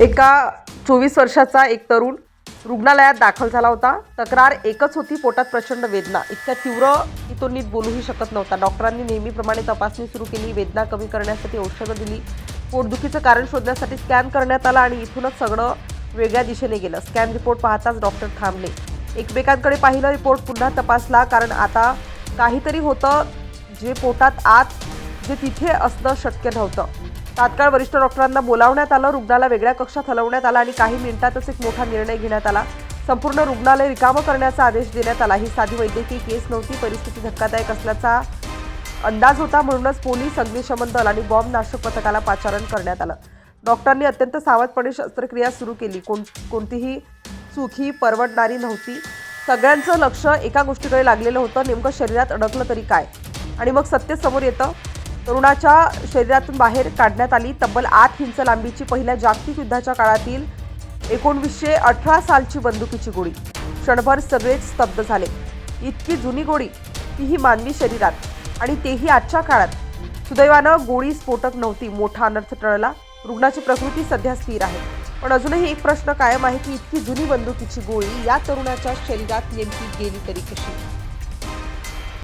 एका चोवीस वर्षाचा एक तरुण रुग्णालयात दाखल झाला होता. तक्रार एकच होती पोटात प्रचंड वेदना. इतक्या तीव्र की तो नीट बोलूही शकत नव्हता. डॉक्टरांनी नेहमीप्रमाणे तपासणी सुरू केली वेदना कमी करण्यासाठी औषधं दिली पोटदुखीचं कारण शोधण्यासाठी स्कॅन करण्यात आला आणि इथूनच सगळं वेगळ्या दिशेने गेलं. स्कॅन रिपोर्ट पाहताच डॉक्टर थांबले. एकमेकांकडे पाहिलं रिपोर्ट पुन्हा तपासला कारण आता काहीतरी होतं जे पोटात आत जे तिथे असणं शक्य नव्हतं. तात्काळ वरिष्ठ डॉक्टरांना बोलावण्यात आलं रुग्णाला वेगळ्या कक्षात हलवण्यात आला आणि काही मिनिटातच एक मोठा निर्णय घेण्यात आला. संपूर्ण रुग्णालय रिकामं करण्याचा आदेश देण्यात आला. ही साधी वैद्यकीय केस नव्हती परिस्थिती धक्कादायक असल्याचा अंदाज होता. म्हणूनच पोलीस अग्निशमन दल आणि बॉम्ब नाशक पथकाला पाचारण करण्यात आलं. डॉक्टरांनी अत्यंत सावधपणे शस्त्रक्रिया सुरू केली. कोण कोणतीही चूक ही परवडणारी नव्हती. सगळ्यांचं लक्ष एका गोष्टीकडे लागलेलं होतं. नेमकं शरीरात अडकलं तरी काय? आणि मग सत्य समोर येतं. तरुणाच्या शरीरातून बाहेर काढण्यात आली. तब्बल आठ इंच लांबीची पहिल्या जागतिक युद्धाच्या काळातील एकोणवीसशे अठरा सालची बंदुकीची गोळी. क्षणभर सगळेच स्तब्ध झाले. इतकी जुनी गोळी तीही मानवी शरीरात आणि तेही आजच्या काळात. सुदैवानं गोळी स्फोटक नव्हती मोठा अनर्थ टळला. रुग्णाची प्रकृती सध्या स्थिर आहे. पण अजूनही एक प्रश्न कायम आहे की इतकी जुनी बंदुकीची गोळी या तरुणाच्या शरीरात नेमकी गेली तरी कशी?